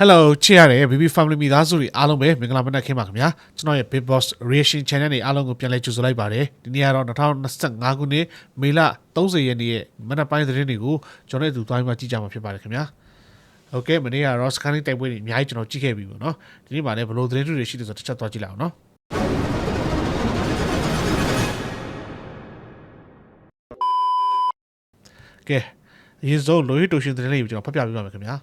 Hello ချစ်ရတယ် BB Family မိသားစုတွေအားလုံးပဲမင်္ဂလာမနက်ခင်းပါခင်ဗျာကျွန်တော်ရဲ့ Big Boss Reaction Channel တွေအားလုံးကိုပြန်လည်ကြိုဆိုလိုက်ပါတယ်ဒီနေ့ကတော့2025ခုနှစ်မေလ30ရက်နေ့ရဲ့မနက်ပိုင်းသတင်းတွေကိုကျွန်တော်တို့အတူသွားပြီးမှကြည့်ကြမှာဖြစ်ပါတယ်ခင်ဗျာโอเคမနေ့ကတော့ scanning တိုက်ပွဲတွေအများကြီးကျွန်တော်ကြည့်ခဲ့ပြီပေါ့နော်ဒီနေ့မှလည်းဘယ်လိုသတင်းတွေရှိတယ်ဆိုတော့တစ်ချက်သွားကြည့်လိုက်အောင်နော်ကဲအရင်ဆုံးလိုဟီတိုရှင်သတင်းလေးကိုကျွန်တော်ဖတ်ပြပေးပါမယ်ခင်ဗျာ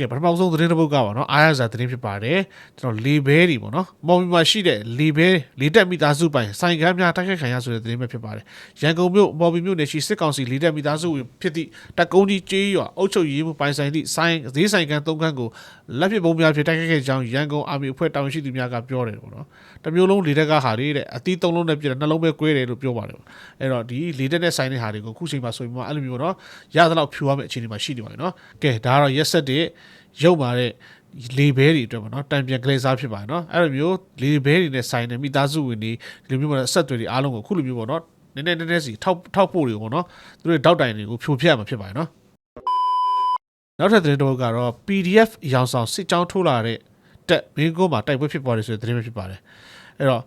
ကဲပထမဆုံးသတင်းတစ်ပုဒ်ကပါနော်အားရစာသတင်းဖြစ်ပါတယ်ကျွန်တော်လေဘဲတွေပေါ့နော်မော်ဘီမှာရှိတဲ့လေဘဲလေတက်မိသားစုပိုင်ဆိုင်ကမ်းများတိုက်ခိုက်ခံရဆိုတဲ့သတင်းပဲဖြစ်ပါတယ်ရန်ကုန်မြို့မော်ဘီမြို့နယ်ရှိစစ်ကောင်စီလေတက်မိသားစုဝင်ဖြစ်သည့်တက်ကုန်းကြီးကျေးရွာအုပ်ချုပ်ရေးမှုပိုင်ဆိုင်သည့်ဆိုင်ဈေးဆိုင်ကမ်းသုံးခန်းကိုလက်ဖြစ်ပုံများဖြစ်တိုက်ခိုက်ခဲ့ကြောင်းရန်ကုန်အာမီအဖွဲ့တာဝန်ရှိသူများကပြောတယ်ပေါ့နော်တမျိုးလုံးလေတက်ကဟာလေးတဲ့အသီးသုံးလုံးနဲ့ပြည့်တဲ့နှလုံးပဲကွဲတယ်လို့ပြောပါတယ်ပေါ့အဲ့တော့ဒီလေတက်နဲ့ဆိုင်တဲ့ဟာတွေကိုခုချိန်မှာဆိုရင်မှအဲ့လိုမျိုးနော်ရသလောက်ဖြူရမယ့်အခြေအနေမှာရှိနေပါတယ်နော်ကဲဒါကတော့ရက်ဆက်တဲ့ ရုပ်မာတဲ့လေဘဲတွေအတွက်ပေါ့နော်တံပြန်ကလေးစားဖြစ်ပါတယ်နော်အဲ့လိုမျိုးလေဘဲတွေနဲ့ဆိုင်တဲ့မိသားစုဝင်တွေဒီလိုမျိုးပေါ့နော်အဆက်အသွယ်တွေအားလုံးကိုခုလိုမျိုးပေါ့နော်နည်းနည်းနည်းနည်းစီထောက်ထောက်ဖို့တွေပေါ့နော်သူတို့တောက်တိုင်တွေကိုဖြိုဖျက်မှာဖြစ်ပါတယ်နော်နောက်ထပ်သတင်းတစ်ပုဒ်ကတော့ PDF အရောင်ဆောင်စစ်ကြောင်းထိုးလာတဲ့တက်မင်းကိုမှာတိုက်ပွဲဖြစ်ပေါ်တယ်ဆိုတဲ့သတင်းပဲဖြစ်ပါတယ်အဲ့တော့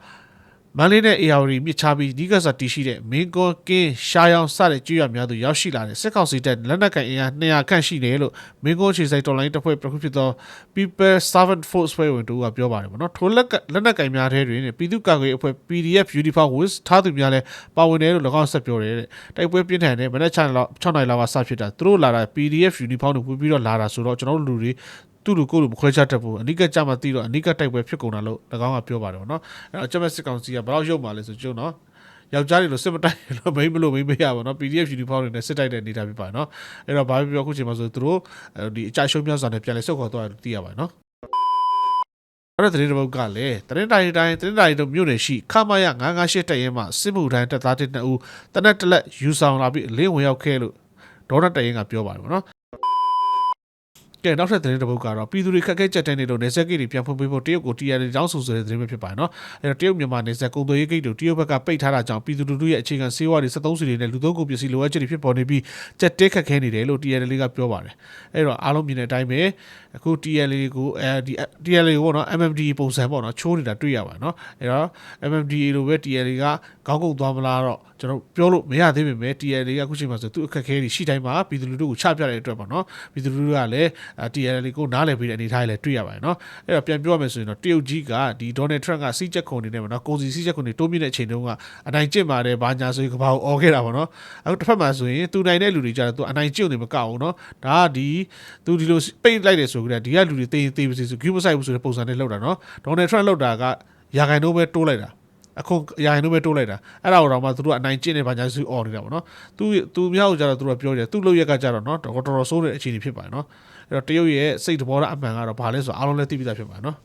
မန္တလေးနဲ့ AR မြစ်ချပြီးဒီကစားတီရှိတဲ့မင်းကွန်ကင်းရှာယောင်စတဲ့ကျွရများသူရောက်ရှိလာတဲ့စစ်ကောင်စီတပ်လက်နက်ကန်အင်အား200ခန့်ရှိတယ်လို့မင်းကွန်ခြေစိုက်တော်လိုင်းတပ်ဖွဲ့ပြခုဖြစ်သော People Servant Force ဖွဲ့ဝင်တို့ကပြောပါတယ်ဗောနော်ထိုလက်ကလက်နက်ကင်များထဲတွင်ပြည်သူ့ကာကွယ်ရေးအဖွဲ့ PDF Uniform Wings ထားသူများလည်းပါဝင်တယ်လို့၎င်းဆက်ပြောတယ်တဲ့တိုက်ပွဲပြင်းထန်တဲ့မနက်6လောက်6နိုင်လောက်ကစဖြစ်တာသူတို့လာတာ PDF Uniform တွေပြီးပြီးတော့လာတာဆိုတော့ကျွန်တော်တို့လူတွေ သူ့လူကိုယ်လူမခွဲခြားတတ်ဘူးအနိကကြမှာတီးတော့အနိကတိုက်ပွဲဖြစ်ကုန်တာလို့၎င်းကပြောပါတယ်ဗောနော်အဲ့တော့အချက်မဲ့စစ်ကောင်စီကဘယ်တော့ရုပ်มาလဲဆိုကျုံနော်ယောက်ျားတွေလို့စစ်မတိုက်လို့မိမလို့မိမရပါတော့ PDF uniform တွေနဲ့စစ်တိုက်တဲ့နေတာဖြစ်ပါတယ်နော်အဲ့တော့ဘာဖြစ်ပြောအခုချိန်မှာဆိုသူတို့ဒီအကြရှုံးများစွာနဲ့ပြန်လဲဆုတ်ခေါ်သွားတယ်သိရပါတယ်နော်အဲ့တော့တရင်တစ်ပုတ်ကလည်းတရင်တိုင်းတိုင်းတရင်တိုင်းတို့မြို့နယ်ရှိခမရ958တက်ရဲမှာစစ်မှုထမ်းတပ်သားတစ်နှစ်ဦးတနက်တလက်ယူဆောင်လာပြီးအလင်းဝင်ရောက်ခဲ့လို့ဒေါ်နတရင်ကပြောပါတယ်ဗောနော် ကဲနောက်ထပ်သတင်းတစ်ပုဒ်ကတော့ပြည်သူတွေခက်ခဲကြက်တဲနေလို့နေဆက်ဂိတ်တွေပြန်ဖွင့်ပေးဖို့တရုတ်ကို TR တောင်းဆိုဆိုတဲ့သတင်းပဲဖြစ်ပါတယ်နော်အဲတော့တရုတ်မြန်မာနေဆက်ကုန်သွယ်ရေးဂိတ်တွေတရုတ်ဘက်ကပိတ်ထားတာကြောင့်ပြည်သူလူထုရဲ့အခြေခံစေဝါတွေ73စီတွေနဲ့လူသုံးကုန်ပစ္စည်းလိုအပ်ချက်တွေဖြစ်ပေါ်နေပြီးကြက်တဲခက်ခဲနေတယ်လို့ TR လေးကပြောပါတယ်အဲတော့အားလုံးမြင်တဲ့အတိုင်းပဲအခု TR လေးကိုအဲဒီ TR လေးကိုပေါ့နော် MMD ပုံစံပေါ့နော်ချိုးနေတာတွေ့ရပါတယ်နော်အဲတော့ MMD လိုပဲ TR လေးကခေါင်းကုန်သွားမလားတော့ကျွန်တော်ပြောလို့မရသေးပေမဲ့ TR လေးကအခုချိန်မှာဆိုသူ့အခက်အခဲတွေရှိတိုင်းမှာပြည်သူလူထုကိုချပြတဲ့အတွက်ပေါ့နော်ပြည်သူလူထုကလည်း TR လေးကိုနားလည်ပြီးတဲ့အနေအထားတွေလည်းတွေ့ရပါတယ်နော်အဲ့တော့ပြန်ပြောရမယ်ဆိုရင်တော့တရုတ်ကြီးကဒီဒေါ်နယ်ထရန့်ကစီးချက်ခုံနေတယ်ပေါ့နော်ကုန်စီစီးချက်ခုံနေတိုးမြင့်တဲ့အချိန်တုန်းကအနိုင်ကျင့်ပါတယ်ဘာညာဆိုရင်ကဘာကိုអော်ခဲ့တာပေါ့နော်အခုတစ်ဖက်မှာဆိုရင်သူနိုင်တဲ့လူတွေကြတော့သူအနိုင်ကျင့်နေမကအောင်နော်ဒါကဒီသူဒီလိုပိတ်လိုက်တယ်ဆိုကြတဲ့ဒီကလူတွေတေးတေးပါစေဆိုဂူးမဆိုင်ဘူးဆိုတဲ့ပုံစံနဲ့လောက်တာနော်ဒေါ်နယ်ထရန့်လောက်တာကရာခိုင်နှုန်းပဲတိုးလိုက်တာ အခုရာခိုင်နှုန်းပဲတိုးလိုက်တာအဲ့ဒါတော့မှသူတို့အနိုင်ကျင့်နေပါညာစုអော်နေတာပေါ့နော်သူသူမြောက်ကြတော့သူတို့ပြောတယ်သူ့လို့ရက်ကကြတော့နော်တော်တော်ဆိုးတဲ့အခြေအနေဖြစ်ပါတယ်နော်အဲ့တော့တရုတ်ရဲ့စိတ်သဘောထားအမှန်ကတော့ဘာလဲဆိုတော့အားလုံးလည်းသိပြီးသားဖြစ်ပါတယ်နော်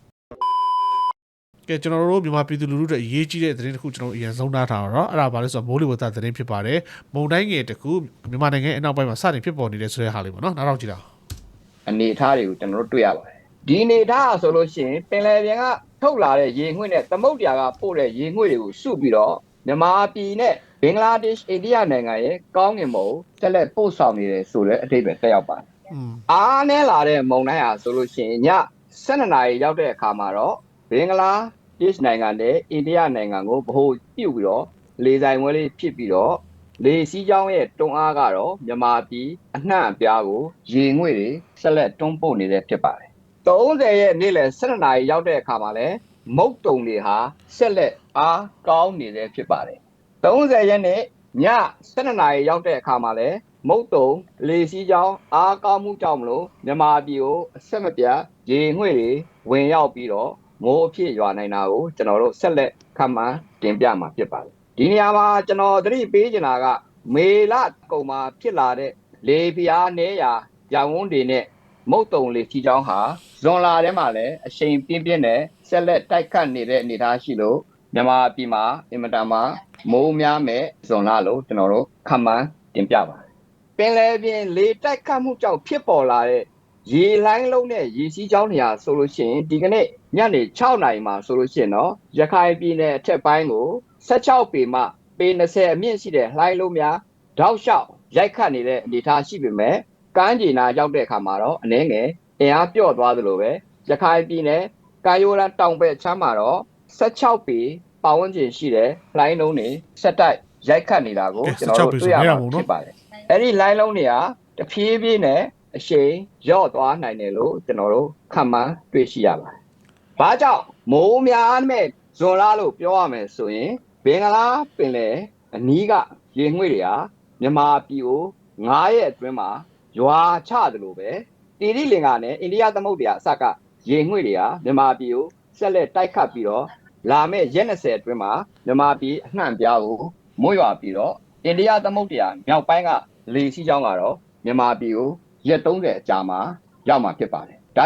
ကဲကျွန်တော်တို့မြန်မာပြည်သူလူထုတွေအရေးကြီးတဲ့သတင်းတစ်ခုကျွန်တော်အရင်ဆုံးထားထားတော့အဲ့ဒါဘာလဲဆိုတော့မိုးလေဝသသတင်းဖြစ်ပါတယ်မုန်တိုင်းငယ်တစ်ခုမြန်မာနိုင်ငံအနောက်ပိုင်းမှာစတင်ဖြစ်ပေါ်နေတဲ့ဆိုတဲ့ဟာလေးပေါ့နော်နားတော့ကြည့်တာအနေအထားတွေကိုကျွန်တော်တို့တွေ့ရပါတယ်ဒီအနေအထားဆိုလို့ရှိရင်ပင်လယ်ပြင်က ထုတ်လာတဲ့ရေငွေ့နဲ့သမုတ်တရားကပို့တဲ့ရေငွေ့တွေကိုစုပြီးတော့မြန်မာပြည်နဲ့ဘင်္ဂလားဒေ့ရှ်အိန္ဒိယနိုင်ငံရဲ့ကောင်းကင်ဘုံတက်လက်ပို့ဆောင်နေတယ်ဆိုတဲ့အထိပ္ပယ်တက်ရောက်ပါတယ်อืมအားနဲ့လာတဲ့မုံတိုင်းဟာဆိုလို့ရှိရင်ည12နာရီရောက်တဲ့အခါမှာတော့ဘင်္ဂလားဒေ့ရှ်နိုင်ငံနဲ့အိန္ဒိယနိုင်ငံကိုဗဟိုပြုတ်ပြီးတော့လေဆိုင်ဝဲလေးဖြစ်ပြီးတော့လေစီးကြောင်းရဲ့တွန်းအားကတော့မြန်မာပြည်အနှံ့အပြားကိုရေငွေ့တွေဆက်လက်တွန်းပို့နေတဲ့ဖြစ်ပါတယ် 30ရဲ့နေ့လယ်12နာရီရောက်တဲ့အခါမှာလည်းမုတ်တုံတွေဟာဆက်လက်အားကောင်းနေတဲ့ဖြစ်ပါတယ်30ရက်နေ့ည12နာရီရောက်တဲ့အခါမှာလည်းမုတ်တုံလေစီးကြောင်းအားကောင်းမှုကြောင့်မလို့မြန်မာပြည်ကိုအဆက်မပြတ်ရေငွေ့တွေဝင်ရောက်ပြီးတော့မိုးအဖြစ်ရွာနိုင်တာကိုကျွန်တော်တို့ဆက်လက်ခန့်မှန်းတင်ပြမှာဖြစ်ပါတယ်ဒီနေရာမှာကျွန်တော်သတိပေးချင်တာက မေလကုံမှာဖြစ်လာတဲ့လေပြားနေရာရောင်ဝန်းတွေနဲ့ မုတ်တုံလေစီးကြောင်းဟာဇွန်လထဲမှာလည်းအရှိန်ပြင်းပြင်းနဲ့ဆက်လက်တိုက်ခတ်နေတဲ့အနေအထားရှိလို့မြန်မာပြည်မှာအင်မတန်မှမိုးများမဲ့ဇွန်လလို့ကျွန်တော်တို့ခန့်မှန်းတင်ပြပါတယ်ပင်လယ်ပြင်လေတိုက်ခတ်မှုကြောင့်ဖြစ်ပေါ်လာတဲ့ရေလိုင်းလုံးနဲ့ရေစီးကြောင်းတွေဟာဆိုလို့ရှိရင်ဒီကနေ့ညနေ6နာရီမှာဆိုလို့ရှိရင်တော့ရခိုင်ပြည်နယ်အထက်ပိုင်းကို16ပေမှပေ20အမြင့်ရှိတဲ့လှိုင်းလုံးများတောက်လျှောက်ရိုက်ခတ်နေတဲ့အနေအထားရှိပေမဲ့ ကမ်းခြေနာရောက်တဲ့အခါမှာတော့အနည်းငယ်အင်အားပြော့သွားသလိုပဲရခိုင်ပြည်နယ်ကာယိုလန်တောင်ဘက်ချမ်းမှာတော့16ပေပတ်ဝန်းကျင်ရှိတဲ့လိုင်းလုံးတွေဆက်တိုက်ရိုက်ခတ်နေတာကိုကျွန်တော်တို့တွေ့ရမှာဖြစ်ပါတယ်အဲ့ဒီလိုင်းလုံးတွေကတဖြည်းဖြည်းနဲ့အရှိန်ရော့သွားနိုင်တယ်လို့ကျွန်တော်တို့ခံမှန်းတွေ့ရှိရပါတယ်။ဘာကြောင့်မိုးများမဲ့ဇွန်လလို့ပြောရမယ်ဆိုရင်ဘင်္ဂလားပင်လယ်အနီးကရေငွေ့တွေဟာမြန်မာပြည်ကို9ရက်အတွင်းမှာ ရွာချတယ်လို့ပဲတီရီလင်္ကာနဲ့အိန္ဒိယသမုဒ္ဒရာအစကရေငွေ့တွေဟာမြန်မာပြည်ကိုဆက်လက်တိုက်ခတ်ပြီးတော့လာမယ့်ရက်20အတွင်းမှာမြန်မာပြည်အနှံ့ပြားကိုမိုးရွာပြီးတော့အိန္ဒိယသမုဒ္ဒရာမြောက်ပိုင်းကလေစီးကြောင်းကတော့မြန်မာပြည်ကိုရက်30အကြာမှာရောက်မှာဖြစ်ပါတယ်ဒါ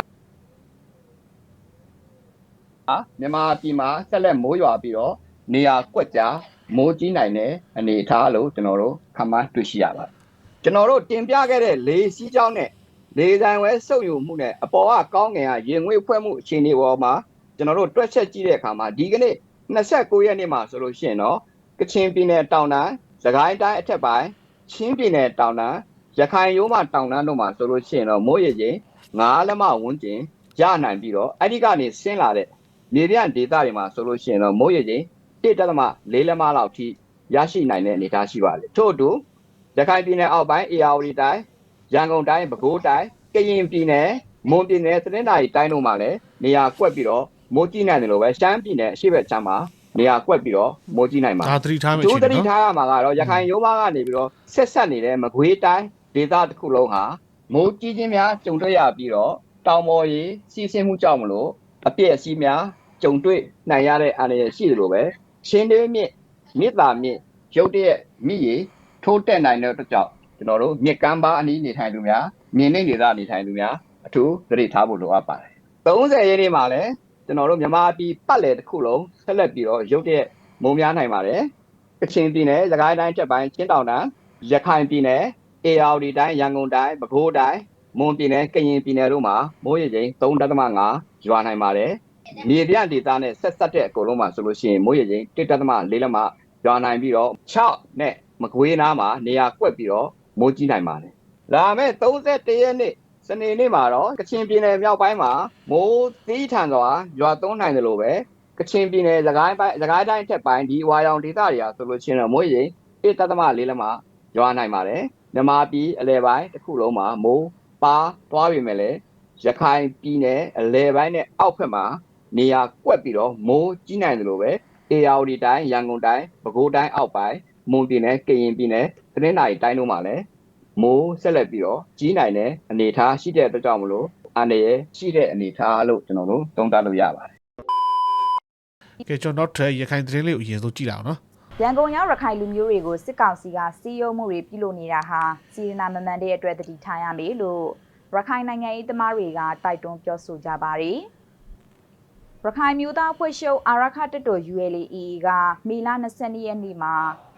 အာမြန်မာပြည်မှာဆက်လက်မိုးရွာပြီးတော့နေရာကွက်ကြားမိုးကြီးနိုင်တဲ့အနေအထားလို့ကျွန်တော်တို့ခန့်မှန်းတွေ့ရှိရပါတယ် ကျွန်တော်တို့တင်ပြခဲ့တဲ့လေစီးကြောင်းနဲ့လေဆိုင်ဝဲစုပ်ယူမှုနဲ့အပေါ်ကကောင်းငင်ကရင်ငွေ့ဖွဲ့မှုအခြေအနေပေါ်မှာကျွန်တော်တို့တွက်ချက်ကြည့်တဲ့အခါမှာဒီကနေ့29ရက်နေ့မှာဆိုလို့ရှိရင်တော့ကချင်ပြည်နယ်တောင်တန်းစကိုင်းတိုင်းအထက်ပိုင်းချင်းပြည်နယ်တောင်တန်းရခိုင်ရိုးမတောင်တန်းတို့မှာဆိုလို့ရှိရင်တော့မိုးရေချိန်9လက်မဝန်းကျင်ရနိုင်ပြီးတော့အဲ့ဒီကနေဆင်းလာတဲ့မြေပြန့်ဒေသတွေမှာဆိုလို့ရှိရင်တော့မိုးရေချိန်1.4လက်မလောက်ထိရရှိနိုင်တဲ့အနေအထားရှိပါတယ်ထို့အတူ ရခိုင်ပြည်နယ်အောက်ပိုင်း AR တိုင်းရန်ကုန်တိုင်းပဲခူးတိုင်းကရင်ပြည်နယ်မွန်ပြည်နယ်သတင်္သာရီတိုင်းတို့မှာလည်းနေရာကွက်ပြီးတော့မိုးကြီးနိုင်တယ်လို့ပဲရှမ်းပြည်နယ်အရှေ့ဘက်ခြမ်းမှာနေရာကွက်ပြီးတော့မိုးကြီးနိုင်ပါဒါသတိထားမယ်ကျိုးရှိသတယ်တိနော်ထားရမှာကတော့ရခိုင်ရိုးမကနေပြီးတော့ဆက်ဆက်နေတဲ့မကွေးတိုင်းဒေသတစ်ခုလုံးဟာမိုးကြီးခြင်းများကြုံတွေ့ရပြီးတော့တောင်ပေါ်ရီစီးဆင်းမှုကြောင့်မလို့အပြည့်အစည်းများကြုံတွေ့နိုင်ရတဲ့အနေရရှိတယ်လို့ပဲချင်းသေးမြင့်မြစ်တာမြင့်ရုတ်တရက်မြစ်ရီ ထိုးတက်နိုင်တဲ့အတွက်ကြောင့်ကျွန်တော်တို့မြစ်ကမ်းပါအနီးနေထိုင်သူများမြင်းနှိမ့်ဒေသနေထိုင်သူများအထူးသတိထားဖို့လိုအပ်ပါတယ်30ရက်နေ့မှာလည်းကျွန်တော်တို့မြန်မာပြည်ပတ်လည်တစ်ခုလုံးဆက်လက်ပြီးတော့ရုတ်တရက်မုံများနိုင်ပါတယ်ကချင်ပြည်နယ်၊စကိုင်းတိုင်းချက်ပိုင်းချင်းတောင်တန်းရခိုင်ပြည်နယ်၊အေရဝတီတိုင်းရန်ကုန်တိုင်းပဲခူးတိုင်းမွန်ပြည်နယ်ကရင်ပြည်နယ်တို့မှာမိုးရေချိန်3.5ရွာနိုင်ပါတယ်။မြေပြန့်ဒေသနဲ့ဆက်ဆက်တဲ့အကုန်လုံးမှာဆိုလို့ရှိရင်မိုးရေချိန်1.4လက်မရွာနိုင်ပြီးတော့6နဲ့ မကွေးနားမှာနေရာကွက်ပြီးတော့မိုးကြီးနိုင်ပါတယ်။လာမယ့်31ရက်နေ့စနေနေ့မှာတော့ကချင်ပြည်နယ်မြောက်ပိုင်းမှာမိုးသီးထန်စွာရွာသွန်းနိုင်တယ်လို့ပဲကချင်ပြည်နယ်သခိုင်းပိုင်းသခိုင်းတိုင်းထက်ပိုင်းဒီဝါရောင်ဒေသတွေဟာဆိုလို့ရှိရင်တော့မိုးရေ1.4လက်မရွာနိုင်ပါတယ်မြမပြည်အလဲပိုင်းတစ်ခုလုံးမှာမိုးပါသွားပြီမဲ့လေရခိုင်ပြည်နယ်အလဲပိုင်းနဲ့အောက်ဘက်မှာနေရာကွက်ပြီးတော့မိုးကြီးနိုင်တယ်လို့ပဲအေရဝတီတိုင်းရန်ကုန်တိုင်းပဲခူးတိုင်းအောက်ပိုင်း မွန်ပြည်နယ်ကရင်ပြည်နယ်သင်းနိုင်တိုင်းတို့မှာလည်းမိုးဆက်လက်ပြီးတော့ကြီးနိုင်တဲ့အနေအထားရှိတဲ့အတွက်ကြောင့်မလို့အနေရရှိတဲ့အနေအထားလို့ကျွန်တော်တို့သုံးသပ်လို့ရပါတယ်ကဲကျွန်တော်နောက်ထပ်ရခိုင်သတင်းလေးကိုအရင်ဆုံးကြည့်လာအောင်နော်ရန်ကုန်ရောက်ရခိုင်လူမျိုးတွေကိုစစ်ကောင်စီကစီးရုံးမှုတွေပြုလုပ်နေတာဟာစီရနာမမှန်တဲ့အတွက်တတိထားရမယ်လို့ရခိုင်နိုင်ငံရေးသမားတွေကတိုက်တွန်းပြောဆိုကြပါတယ်။ ရခိုင်မျိုးသားအဖွဲ့ချုပ်အာရခတက်တော် ULAE ကမေလ22ရက်နေ့မှာ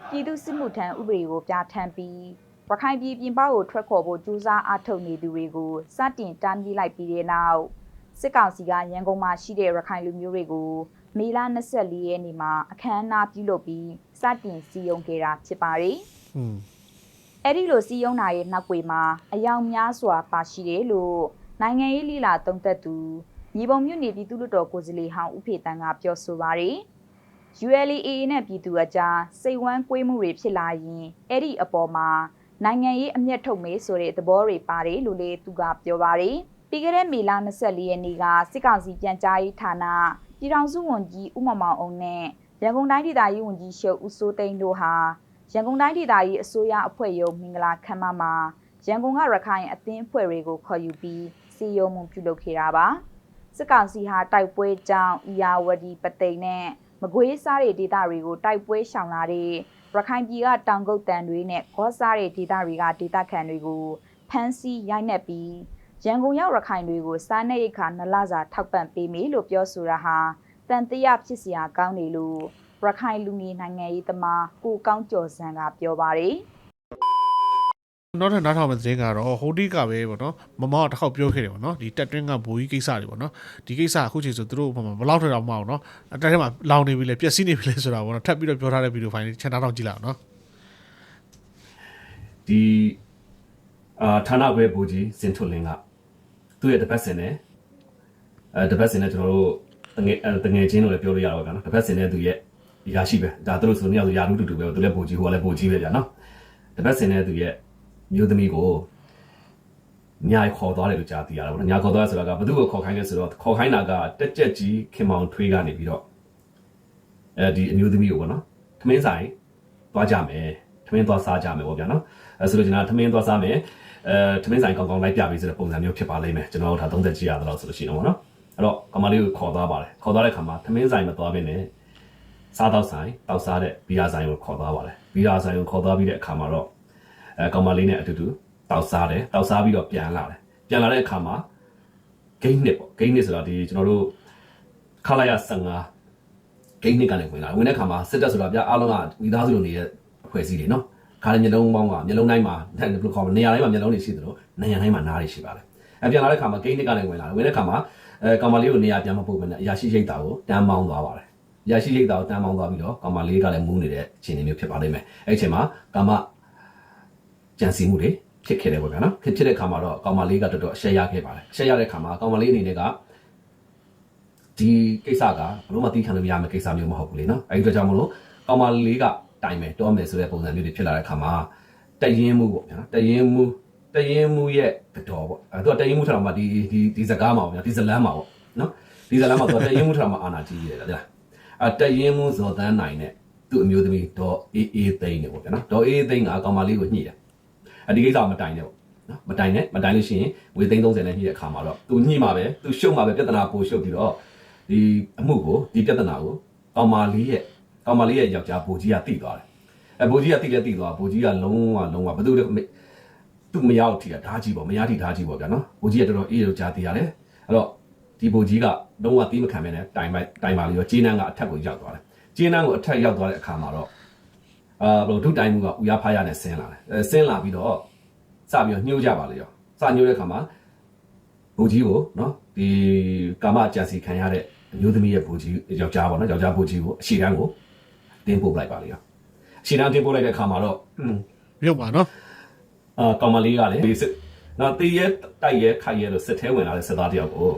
ပြည်သူစစ်မှုထမ်းဥပဒေကိုပြဋ္ဌာန်းပြီးရခိုင်ပြည်ပြင်ပကိုထွက်ခေါ်ဖို့ကြိုးစားအားထုတ်နေသူတွေကိုစတင်တားမြစ်လိုက်ပြီးတဲ့နောက်စစ်ကောင်စီကရန်ကုန်မှာရှိတဲ့ရခိုင်လူမျိုးတွေကိုမေလ24ရက်နေ့မှာအခမ်းအနားပြုလုပ်ပြီးစတင်စီယုံခဲ့တာဖြစ်ပါတယ်อืม။အဲ့ဒီလိုစီယုံတာရဲ့နောက်ွယ်မှာအယောင်များစွာပါရှိတယ်လို့နိုင်ငံရေးလိလာသုံးသက်သူ ညီပုံမြို့နယ်ပြည်သူ့လွှတ်တော်ကိုယ်စားလှယ်ဟောင်းဦးဖေတန်းကပြောဆိုပါတယ်။ ULA နဲ့ပြည်သူအကြားစိတ်ဝမ်းကွေးမှုတွေဖြစ်လာရင်အဲ့ဒီအပေါ်မှာနိုင်ငံရေးအမျက်ထုတ်မေးဆိုတဲ့သဘောတွေပါတယ်လို့လည်းသူကပြောပါတယ်။ပြီးခဲ့တဲ့မေလ24ရက်နေ့ကစစ်ကောင်စီပြန်ကြားရေးဌာနပြည်ထောင်စုဝန်ကြီးဦးမောင်မောင်အောင်နဲ့ရန်ကုန်တိုင်းဒေသကြီးဝန်ကြီးရှုပ်ဦးစိုးသိန်းတို့ဟာရန်ကုန်တိုင်းဒေသကြီးအစိုးရအဖွဲ့ရုံးမင်္ဂလာခမ်းမမှာရန်ကုန်ကရခိုင်အသင်းအဖွဲ့တွေကိုခေါ်ယူပြီးစီယုံမှုပြုလုပ်ခဲ့တာပါ စစ်ကောင်စီဟာတိုက်ပွဲကြောင့်အီယာဝတီပသိမ်နဲ့မကွေးစားတဲ့ဒေသတွေကိုတိုက်ပွဲရှောင်လာတဲ့ရခိုင်ပြည်ကတောင်ကုတ်တန်တွေနဲ့ခေါစားတဲ့ဒေသတွေကဒေသခံတွေကိုဖမ်းဆီးရိုက်နှက်ပြီးရန်ကုန်ရောက်ရခိုင်တွေကိုစားနပ်ရိက္ခာနလစာထောက်ပံ့ပေးမယ်လို့ပြောဆိုတာဟာတန်တရားဖြစ်စရာကောင်းတယ်လို့ရခိုင်လူငယ်နိုင်ငံရေးသမားကိုကောင်းကျော်စံကပြောပါတယ် နောက်ထပ်နားထောင်မယ့်သတင်းကတော့ဟိုဒီကပဲပေါ့နော်မမောင်ကတစ်ခေါက်ပြောခဲ့တယ်ပေါ့နော်ဒီတက်တွင်းကဘူကြီးကိစ္စတွေပေါ့နော်ဒီကိစ္စအခုချိန်ဆိုသူတို့ဘယ်လောက်ထတော့မအောင်နော်အတက်ထဲမှာလောင်နေပြီလေပျက်စီးနေပြီလေဆိုတာပေါ့နော်ထပ်ပြီးတော့ပြောထားတဲ့ဗီဒီယိုဖိုင်လေးချက်နားထောင်ကြည့်လိုက်အောင်နော်ဒီအာဌာနခွဲဘူကြီးစင်ထွလင်းကသူ့ရဲ့တစ်ပတ်စင်နဲ့အဲတစ်ပတ်စင်နဲ့ကျွန်တော်တို့တငယ်အဲတငယ်ချင်းလို့လည်းပြောလို့ရတော့ဗျာနော်တစ်ပတ်စင်နဲ့သူရဲ့ရာရှိပဲဒါသူတို့ဆိုနေရာဆိုရာလူတူတူပဲသူလည်းပိုကြီးဟိုကလည်းပိုကြီးပဲဗျာနော်တစ်ပတ်စင်နဲ့သူရဲ့ မျိုးသမီးကိုညာခေါ်သွားတယ်လို့ကြားသိရတာပေါ့နော်ညာခေါ်သွားဆိုတာကဘသူ့ကိုခေါ်ခိုင်းလဲဆိုတော့ခေါ်ခိုင်းတာကတက်ကြက်ကြီးခင်မောင်ထွေးကနေပြီးတော့အဲဒီအမျိုးသမီးကိုပေါ့နော်ထမင်းဆိုင်သွားကြမယ်ထမင်းသွားစားကြမယ်ပေါ့ဗျာနော်အဲဆိုလို့ကျွန်တော်ထမင်းသွားစားမယ်အဲထမင်းဆိုင်ကောင်းကောင်းလိုက်ပြပြီးဆိုတဲ့ပုံစံမျိုးဖြစ်ပါလိမ့်မယ်ကျွန်တော်တို့ဒါ30ကြည့်ရတော့ဆိုလို့ရှိရင်ပေါ့နော်အဲ့တော့ကမလေးကိုခေါ်သွားပါတယ်ခေါ်သွားတဲ့ခါမှာထမင်းဆိုင်မသွားဘဲနဲ့စားတော့ဆိုင်တောက်စားတဲ့ဘီယာဆိုင်ကိုခေါ်သွားပါတယ်ဘီယာဆိုင်ကိုခေါ်သွားပြီးတဲ့အခါမှာတော့ အဲကောင်မလေးနဲ့အတူတူတောက်စားတယ်တောက်စားပြီးတော့ပြန်လာတယ်ပြန်လာတဲ့အခါမှာဂိမ်းနစ်ပေါ့ဂိမ်းနစ်ဆိုတာဒီကျွန်တော်တို့ခလာရ15ဂိမ်းနစ်ကနေဝင်လာတယ်ဝင်တဲ့အခါမှာစစ်တပ်ဆိုတာဗျအားလုံးကမိသားစုလိုနေတဲ့အဖွဲ့အစည်းတွေနော်ခါတဲ့မျက်လုံးပေါင်းကမျက်လုံးတိုင်းမှာဘယ်လိုခေါ်မလဲနေရာတိုင်းမှာမျက်လုံးတွေရှိသလိုနေရာတိုင်းမှာနားတွေရှိပါတယ်အဲပြန်လာတဲ့အခါမှာဂိမ်းနစ်ကနေဝင်လာတယ်ဝင်တဲ့အခါမှာအဲကောင်မလေးကိုနေရာပြန်မပို့ဘဲနဲ့အရာရှိရိတ်တာကိုတန်းမောင်းသွားပါတယ်အရာရှိရိတ်တာကိုတန်းမောင်းသွားပြီးတော့ကောင်မလေးကလည်းမူးနေတဲ့အခြေအနေမျိုးဖြစ်ပါလိမ့်မယ်အဲ့ဒီအချိန်မှာကောင်မ ကြံစီမှုတွေဖြစ်ခဲ့တယ်ပေါ့ဗျာနော်ဖြစ်ဖြစ်တဲ့ခါမှာတော့ကောင်မလေးကတော်တော်အရှက်ရခဲ့ပါတယ်အရှက်ရတဲ့ခါမှာကောင်မလေးအနေနဲ့ကဒီကိစ္စကဘလို့မသိခံလို့ရမယ့်ကိစ္စမျိုးမဟုတ်ဘူးလေနော်အဲဒီတော့ကြောင့်မလို့ကောင်မလေးကတိုင်မယ်တောမယ်ဆိုတဲ့ပုံစံမျိုးတွေဖြစ်လာတဲ့ခါမှာတရင်မှုပေါ့ဗျာနော်တရင်မှုတရင်မှုရဲ့တော်ပေါ့အဲသူကတရင်မှုထောင်မှာဒီဒီဒီစကားမှာပေါ့ဗျာဒီဇလန်းမှာပေါ့နော်ဒီဇလန်းမှာသူကတရင်မှုထောင်မှာအာနာကြီးရတယ်လားအဲတရင်မှုဇော်တန်းနိုင်နဲ့သူ့အမျိုးသမီးဒေါ်အေးအေးသိန်းနေပေါ့ဗျာနော်ဒေါ်အေးအေးသိန်းကကောင်မလေးကိုညှိတယ် အဲဒီကိစ္စမတိုင်နဲ့ပေါ့နော်မတိုင်နဲ့မတိုင်လို့ရှိရင်ငွေသိန်း30နဲ့ညှိတဲ့အခါမှာတော့သူညှိမှာပဲသူရှုံမှာပဲပြဿနာပိုရှုပ်ပြီးတော့ဒီအမှုကိုဒီပြဿနာကိုကောင်မလေးရဲ့ကောင်မလေးရဲ့ယောက်ျားဘူကြီးကတိသွားတယ်အဲဘူကြီးကတိလည်းတိသွားဘူကြီးကလုံးဝလုံးဝဘယ်သူလဲသူမရောက်ထီတာဓာကြီးပေါ့မရထီဓာကြီးပေါ့ဗျာနော်ဘူကြီးကတော်တော်အေးလို့ကြားသိရတယ်အဲ့တော့ဒီဘူကြီးကလုံးဝတီးမခံမဲနဲ့တိုင်ပိုက်တိုင်ပါလို့ရောဂျင်းနန်းကအထက်ကိုရောက်သွားတယ်ဂျင်းနန်းကိုအထက်ရောက်သွားတဲ့အခါမှာတော့ အာဘယ်လိုဒုတိုင်မှုကဦးရဖားရနဲ့ဆင်းလာတယ်အဲဆင်းလာပြီးတော့စပြီးတော့ညှိုးကြပါလေရောစညှိုးတဲ့အခါမှာဘူကြီးကိုနော်ဒီကာမကြံစီခံရတဲ့အမျိုးသမီးရဲ့ဘူကြီးယောက်ျားပေါ့နော်ယောက်ျားဘူကြီးကိုအရှိတန်းကိုတင်းပို့လိုက်ပါလေရောအရှိတန်းတင်းပို့လိုက်တဲ့အခါမှာတော့ဟွန်းမြုပ်ပါနော်အာကောင်မလေးကလည်းဒီစစ်နော်တေးရဲတိုက်ရဲခိုက်ရဲလို့စစ်ထဲဝင်လာတဲ့စစ်သားတယောက်ကို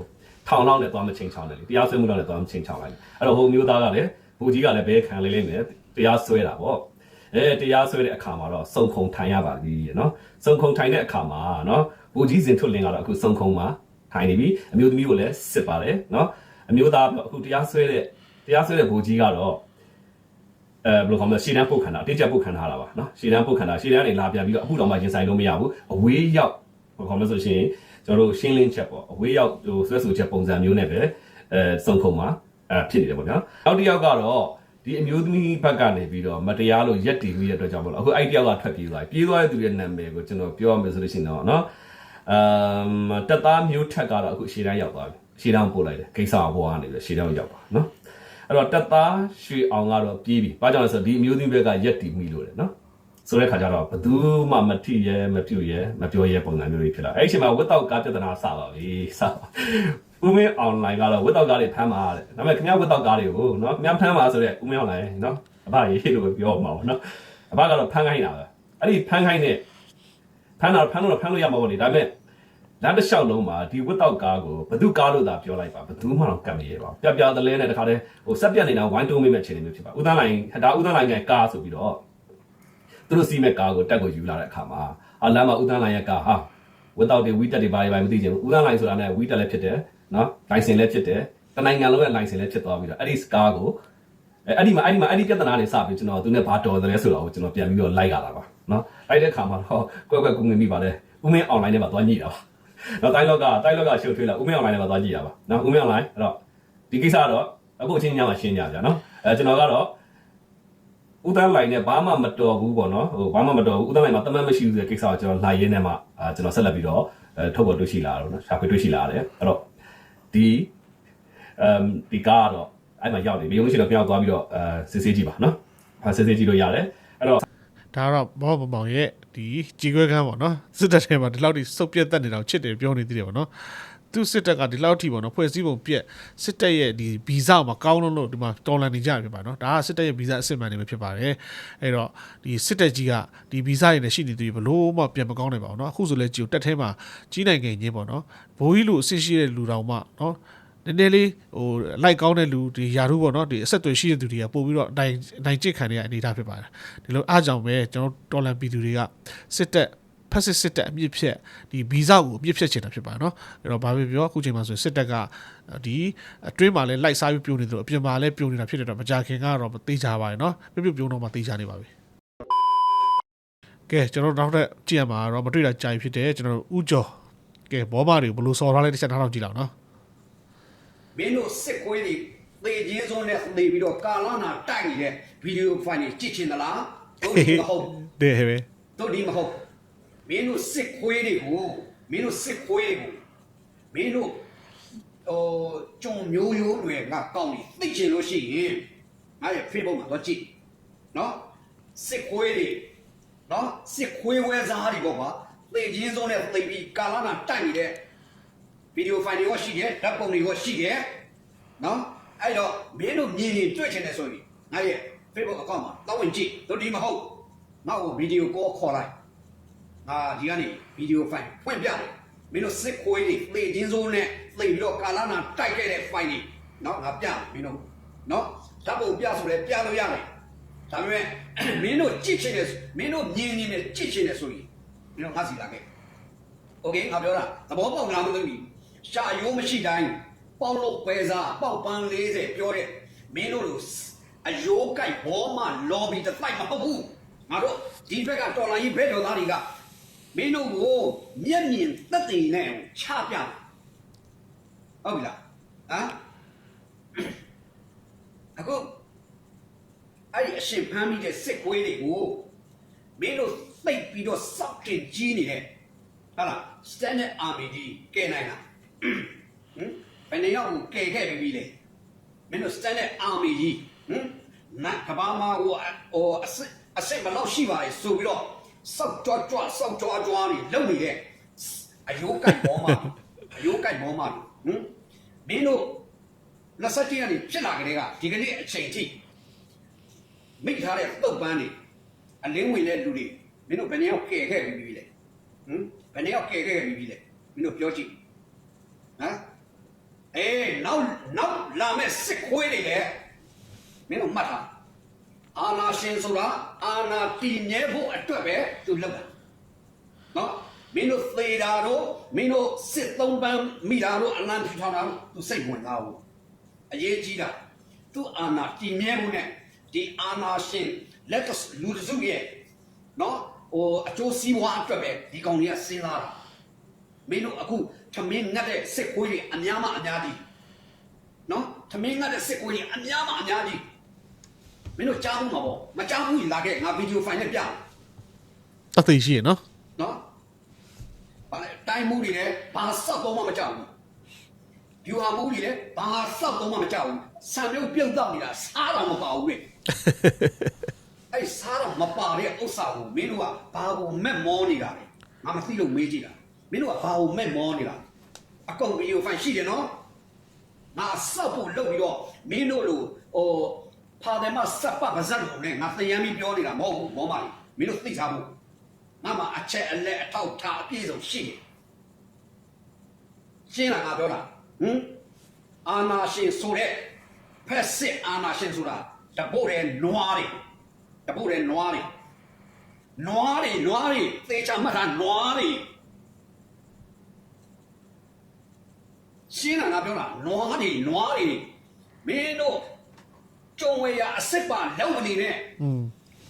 ထောင်လောက်နဲ့သွားမချင်းချောင်းတယ်လေတရားစွဲမှုလောက်နဲ့သွားမချင်းချောင်းလိုက်တယ်အဲ့တော့ဟိုမျိုးသားကလည်းဘူကြီးကလည်းဘဲခံလေးလေးနဲ့တရားစွဲတာပေါ့ အဲတရားစွဲတဲ့အခါမှာတော့စုံခုံထိုင်ရပါပြီနော်စုံခုံထိုင်တဲ့အခါမှာနော်ဘူကြီးစင်ထွတ်လင်းကတော့အခုစုံခုံမှာထိုင်နေပြီအမျိုးသမီးကိုလည်းစစ်ပါတယ်နော်အမျိုးသားအခုတရားစွဲတဲ့တရားစွဲတဲ့ဘူကြီးကတော့အဲဘယ်လိုခေါ်မလဲရှေ့တန်းပုတ်ခန္ဓာအတိအကျပုတ်ခန္ဓာလာပါနော်ရှေ့တန်းပုတ်ခန္ဓာရှေ့တန်းနေလာပြန်ပြီးတော့အခုတော့မှရင်ဆိုင်လို့မရဘူးအဝေးရောက်ဘယ်လိုခေါ်မလဲဆိုရှင်ကျွန်တော်တို့ရှင်းလင်းချက်ပေါ့အဝေးရောက်ဟိုဆွဲဆိုချက်ပုံစံမျိုးနဲ့ပဲအဲစုံခုံမှာအဲဖြစ်နေတယ်ပေါ့ဗျာနောက်တစ်ယောက်ကတော့ ဒီအမျိုးသမီးဘက်ကနေပြီးတော့မတရားလို့ရက်တည်ပြီးတဲ့အတွက်ကြောင့်မလို့အခုအဲ့ဒီတယောက်ကထွက်ပြေးသွားပြီပြေးသွားတဲ့သူရဲ့နာမည်ကိုကျွန်တော်ပြောရမယ်ဆိုလို့ရှိရင်တော့နော်အမ်တက်သားမျိုးထက်ကတော့အခုရှေ့တန်းရောက်သွားပြီရှေ့တန်းပို့လိုက်တယ်ကိစ္စအပေါ်ကနေပြီးရှေ့တန်းရောက်သွားနော်အဲ့တော့တက်သားရွှေအောင်ကတော့ပြေးပြီ။ဘာကြောင့်လဲဆိုတော့ဒီအမျိုးသမီးဘက်ကရက်တီမိလို့တယ်နော်။ဆိုတဲ့ခါကျတော့ဘယ်သူမှမထိရဲမပြုတ်ရဲမပြောရဲပုံစံမျိုးတွေဖြစ်လာ။အဲ့ဒီအချိန်မှာဝတ်တော့ကားပြဿနာစပါပြီ။စပါ။ ဦးမင်းအွန်လိုင်းကတော့ဝတ်တော့ကားတွေဖမ်းပါတဲ့။ဒါပေမဲ့ခင်ဗျားဝတ်တော့ကားတွေကိုနော်ခင်ဗျားဖမ်းပါဆိုတဲ့ဦးမင်းအွန်လိုင်းနော်အဘရေးလို့ပဲပြောမှာပေါ့နော်။အဘကတော့ဖမ်းခိုင်းတာပဲ။အဲ့ဒီဖမ်းခိုင်းတဲ့ဖမ်းတာဖမ်းလို့ဖမ်းလို့ရမှာပေါ့လေဒါပေမဲ့လမ်းတစ်လျှောက်လုံးမှာဒီဝတ်တော့ကားကိုဘသူကားလို့သာပြောလိုက်ပါဘသူမှတော့ကတ်မရဲပါဘူးပြပြတလဲနဲ့တခါတည်းဟိုဆက်ပြက်နေတာဝိုင်းတုံးမိမဲ့အခြေအနေမျိုးဖြစ်ပါဦးသားလိုင်းဒါဦးသားလိုင်းကကားဆိုပြီးတော့သူတို့စီးမဲ့ကားကိုတက်ကိုယူလာတဲ့အခါမှာအလမ်းမှာဦးသားလိုင်းရဲ့ကားဟာဝတ်တော့တွေဝီတက်တွေဘာတွေဘာမသိချင်ဘူးဦးသားလိုင်းဆိုတာနဲ့ဝီတက်လည်းဖြစ်တယ် နော်လိုင်စင်လည်းဖြစ်တယ်တနိုင်ငံလုံးရဲ့လိုင်စင်လည်းဖြစ်သွားပြီးတော့အဲ့ဒီကားကိုအဲအဲ့ဒီမှာအဲ့ဒီမှာအဲ့ဒီပြဿနာတွေစပြီးကျွန်တော်သူနဲ့ဘာတော်တယ်လဲဆိုတာကိုကျွန်တော်ပြန်ပြီးတော့လိုက်ရတာပါနော်လိုက်တဲ့အခါမှာတော့ကွက်ကွက်ကူငင်မိပါတယ်ဦးမင်းအွန်လိုင်းထဲမှာသွားညှိတာပါတော့တိုင်းလောက်ကတိုင်းလောက်ကရှုပ်ထွေးလာဦးမင်းအွန်လိုင်းထဲမှာသွားကြည့်ရပါနော်ဦးမင်းအွန်လိုင်းအဲ့တော့ဒီကိစ္စကတော့အခုအချင်းညမှာရှင်းကြကြနော်အဲကျွန်တော်ကတော့ဦးတန်းလိုင်းနဲ့ဘာမှမတော်ဘူးပေါ့နော်ဟိုဘာမှမတော်ဘူးဦးတန်းလိုင်းမှာတမန်မရှိဘူးဆိုတဲ့ကိစ္စကိုကျွန်တော်လိုက်ရင်းနဲ့မှအာကျွန်တော်ဆက်လက်ပြီးတော့အဲထုတ်ပေါ်တွေ့ရှိလာတော့နော်ရှာဖွေတွေ့ရှိလာတယ်အဲ့တော့ ဒီအမ်ဒီကားတော့အဲ့မှာရောက်နေပြီရုံးရှိတော့ပြောင်းသွားပြီးတော့အဲစစ်ဆေးကြည့်ပါနော်အဲစစ်ဆေးကြည့်လို့ရတယ်အဲ့တော့ဒါကတော့ဘောပမောင်ရဲ့ဒီជីခွဲခန်းပေါ့နော်စစ်တပ်ထဲမှာဒီလောက်ထိစုပ်ပြတ်တက်နေတော့ချစ်တယ်ပြောနေသေးတယ်ပေါ့နော် သူစစ်တပ်ကဒီလောက်ထိပေါ့နော်ဖွဲ့စည်းပုံပြက်စစ်တပ်ရဲ့ဒီဗီဇမှာကောင်းလုံးလို့ဒီမှာတော်လန်နေကြဖြစ်ပါနော်ဒါကစစ်တပ်ရဲ့ဗီဇအစစ်မှန်နေပဲဖြစ်ပါတယ်အဲ့တော့ဒီစစ်တပ်ကြီးကဒီဗီဇရည်နဲ့ရှိနေသူဘလို့မှပြန်မကောင်းနိုင်ပါဘူးနော်အခုဆိုလဲကြည်တက်ထဲမှာကြီးနိုင်ငံကြီးပေါ့နော်ဘိုးကြီးလိုအစစ်ရှိတဲ့လူတော်မှနော်နည်းနည်းလေးဟိုလိုက်ကောင်းတဲ့လူဒီယာရုပေါ့နော်ဒီအဆက်အသွယ်ရှိတဲ့သူတွေကပို့ပြီးတော့အနိုင်အနိုင်ကျစ်ခံရတဲ့အနေအထားဖြစ်ပါတယ်ဒီလိုအားကြောင့်ပဲကျွန်တော်တော်လန်ပြည်သူတွေကစစ်တပ် ဖက်စစ်စစ်တပ်အမြင့်ဖြတ်ဒီဗီဇကိုအမြင့်ဖြတ်ချင်တာဖြစ်ပါတယ်နော်အဲ့တော့ဘာပဲပြောအခုချိန်မှာဆိုစစ်တပ်ကဒီအတွင်းမှာလည်းလိုက်စားပြီးပြုံးနေတယ်လို့အပြင်မှာလည်းပြုံးနေတာဖြစ်တဲ့တော့မကြခင်ကတော့သိကြပါတယ်နော်ပြပြပြုံးတော့မှသိကြနေပါပြီကဲကျွန်တော်နောက်ထပ်ကြည့်ရမှာတော့မတွေ့တာကြာပြီဖြစ်တယ်ကျွန်တော်ဥကျော်ကဲဘောမတွေဘယ်လိုစော်ထားလဲတစ်ချက်ထားတော့ကြည့်လောက်နော်မင်းတို့စစ်ခွေးတွေသေခြင်းစုံနဲ့သေပြီးတော့ကာလနာတိုက်နေတဲ့ဗီဒီယိုဖိုင်တွေကြည့်ချင်သလားတို့ဒီမဟုတ်တဲ့ဟဲ့ပဲတို့ဒီမဟုတ် မင်းတို့စစ်ခွေးတွေကိုမင်းတို့စစ်ခွေးတွေကိုမင်းတို့ဟိုကြုံမျိုးရိုးတွေကကောင်းနေသိချင်လို့ရှိရင်ငါရဲ့ Facebook မှာတော့ကြည့်နော်စစ်ခွေးတွေနော်စစ်ခွေးဝဲစားတွေပေါ့ကွာသေခြင်းစုံနဲ့သေပြီးကာလနာတိုက်နေတဲ့ဗီဒီယိုဖိုင်တွေကရှိတယ်ဓာတ်ပုံတွေကရှိတယ်နော်အဲ့တော့မင်းတို့မြင်ရင်တွေ့ချင်တယ်ဆိုရင်ငါရဲ့ Facebook account မှာတောင်းဝင်ကြည့်တို့ဒီမဟုတ်ငါ့ကိုဗီဒီယိုကောခေါ်လိုက် ငါဒီကနေဗီဒီယိုဖိုင်ဖွင့်ပြတယ်မင်းတို့စစ်ခွေးတွေသေခြင်းစိုးနဲ့သေပြီးတော့ကာလာနာတိုက်ခဲ့တဲ့ဖိုင်တွေနော်ငါပြမင်းတို့နော်ဓာတ်ပုံပြဆိုလဲပြလို့ရတယ်ဒါပေမဲ့မင်းတို့ကြည့်ချင်တယ်မင်းတို့မြင်နေတယ်ကြည့်ချင်တယ်ဆိုရင်မင်းတို့ငါစီလာခဲ့ โอเคငါပြောတာသဘောပေါက်လားမသိဘူးရှာရိုးမရှိတိုင်းပေါက်လို့ပဲစားပေါက်ပန်း40ပြောတဲ့မင်းတို့လိုအယိုးကြိုက်ဘောမလော်ဘီတစ်တိုက်မဟုတ်ဘူးငါတို့ဒီဘက်ကတော်လိုင်းကြီးဘက်တော်သားတွေက မင်းတို့ကိုမျက်မြင်သက်သေနဲ့ချပြတယ်ဟုတ်ပြီလားဟမ်အခုအဲ့ဒီအရှင်ဖမ်းမိတဲ့စစ်ကွေးတွေကိုမင်းတို့သိပ်ပြီးတော့စောက်တင်ကြီးနေတဲ့ဟာလား standard army ကြီးကဲနိုင်လားဟမ်ဘယ်နေရောက်ကိုကဲခဲ့ပြီးပြီလေမင်းတို့ standard army ကြီးဟမ်နတ်ကဘာမှာဟိုဟိုအစစ်အစစ်မလို့ရှိပါလေဆိုပြီးတော့ စောက်ကြွကြွစောက်ကြွကြွနေလုံနေတဲ့အယိုးကိုက်ဘောမှာအယိုးကိုက်ဘောမှာဟမ်မင်းတို့လက်ဆက်ကြီးကနေဖြစ်လာကြတဲ့ကဒီကနေ့အချိန်ထိမိထားတဲ့တုတ်ပန်းတွေအလင်းဝင်တဲ့လူတွေမင်းတို့ဘယ်နေရောက်ကဲခဲ့ပြီးပြီလေဟမ်ဘယ်နှစ်ယောက်ကဲခဲ့ပြီးပြီလဲမင်းတို့ပြောကြည့်ဟမ်အေးနောက်နောက်လာမဲ့စစ်ခွေးတွေလေမင်းတို့မှတ်ထား အာနာရှင်ဆိုတာအာနာတည်မြဲဖို့အတွက်ပဲသူလုပ်တာနော်မင်းတို့သေတာတော့မင်းတို့စစ်သုံးပန်းမိတာတော့အနန္တထောင်တာတော့သူစိတ်ဝင်သားဘူးအရေးကြီးတာသူအာနာတည်မြဲဖို့နဲ့ဒီအာနာရှင်လက်တလူတစုရဲ့နော်ဟိုအကျိုးစီးပွားအတွက်ပဲဒီကောင်တွေကစဉ်းစားတာမင်းတို့အခုသမင်းငတ်တဲ့စစ်ခွေးတွေအများမှအများကြီးနော်သမင်းငတ်တဲ့စစ်ခွေးတွေအများမှအများကြီး မင်းတို့ကြားဘူးမှာပေါ့မကြားဘူးရင်လာခဲ့ငါဗီဒီယိုဖိုင်နဲ့ပြမယ်တသိရှိရနော်နော်ဘာလဲတိုင်းမှုတွေလည်းဘာစောက်တော့မှမကြောက်ဘူးယူဟာမှုတွေလည်းဘာစောက်တော့မှမကြောက်ဘူးဆံမျိုးပြုတ်တော့နေတာစားတော့မပါဘူးလေအဲ့စားတော့မပါတဲ့ဥစ္စာကိုမင်းတို့ကဘာကိုမက်မောနေတာလဲငါမသိလို့မေးကြည့်တာမင်းတို့ကဘာကိုမက်မောနေတာအကုန်ဗီဒီယိုဖိုင်ရှိတယ်နော်ငါစောက်ဖို့လုပ်ပြီးတော့မင်းတို့လိုဟို ဖာတယ်မစပ်ပတ်ပါဇက်လို့နဲ့ငါသင်ရမ်းပြီးပြောနေတာမဟုတ်ဘူးမောမလေးမင်းတို့သိထားဖို့ငါမှအချက်အလက်အထောက်ထားအပြည့်စုံရှိတယ်ရှင်းလားငါပြောတာဟမ်အာနာရှင်ဆိုတဲ့ဖက်စစ်အာနာရှင်ဆိုတာတပုတ်ရဲနွားတွေတပုတ်တယ်နွားတွေနွားတွေနွားတွေသေချာမှတ်ထားနွားတွေရှင်းလားငါပြောတာနွားတွေနွားတွေမင်းတို့ ကြုံဝေရအစ်စ်ပါလောက်မနေနဲ့อืม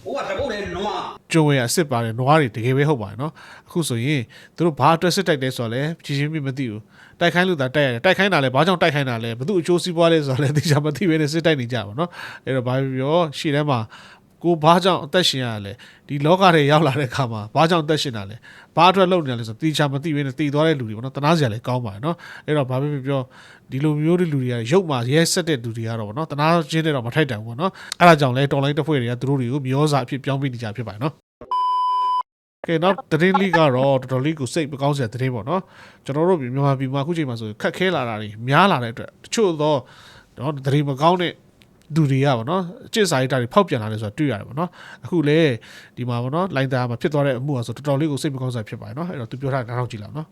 ဟိုကတပုတ်တယ်နွားကျုံဝဲရစစ်ပါတယ်နွားတွေတကယ်ပဲဟုတ်ပါတယ်နော်အခုဆိုရင်သူတို့ဘာအတွက်စစ်တိုက်တယ်ဆိုတော့လဲချီချင်းပြမသိဘူးတိုက်ခိုင်းလို့သာတိုက်ရတယ်တိုက်ခိုင်းတာလဲဘာကြောင့်တိုက်ခိုင်းတာလဲဘသူအကျိုးစီးပွားလဲဆိုတော့လဲသိချာမသိဘဲနဲ့စစ်တိုက်နေကြပါတော့အဲ့တော့ဘာပြောပြောရှေ့ထဲမှာ ကိုဘာကြောင့်အသက်ရှင်ရလဲဒီလောကထဲရောက်လာတဲ့အခါမှာဘာကြောင့်အသက်ရှင်တာလဲဘာအတွက်လုပ်နေလဲဆိုတော့သိချာမသိဘဲနဲ့တည်သွားတဲ့လူတွေပေါ့နော်တနာစရာလည်းကောင်းပါတယ်နော်အဲ့တော့ဘာပဲပြောပြောဒီလိုမျိုးတွေလူတွေကရုပ်မှာရဲဆက်တဲ့လူတွေကတော့ပေါ့နော်တနာချင်းတဲ့တော့မထိုက်တန်ဘူးပေါ့နော်အဲ့ဒါကြောင့်လဲတော်လိုင်းတစ်ဖွဲ့တွေကသူတို့တွေကိုမျောစာအဖြစ်ပြောင်းပေးနေကြဖြစ်ပါတယ်နော်ကဲနောက်သတင်းလေးကတော့တော်တော်လေးကိုစိတ်မကောင်းစရာသတင်းပေါ့နော်ကျွန်တော်တို့မြန်မာပြည်မှာအခုချိန်မှာဆိုခက်ခဲလာတာတွေများလာတဲ့အတွက်တချို့သောတော့သတင်းမကောင်းတဲ့ သူတွေကပေါ့နော်အကျင့်စာရိတ္တတွေဖောက်ပြန်လာတယ်ဆိုတာတွေ့ရတယ်ပေါ့နော်အခုလေဒီမှာပေါ့နော်လိုင်းသားမှာဖြစ်သွားတဲ့အမှုอ่ะဆိုတော်တော်လေးကိုစိတ်မကောင်းစရာဖြစ်ပါတယ်နော်အဲ့တော့သူပြောထားတာနားထောင်ကြည့်လောက်နော်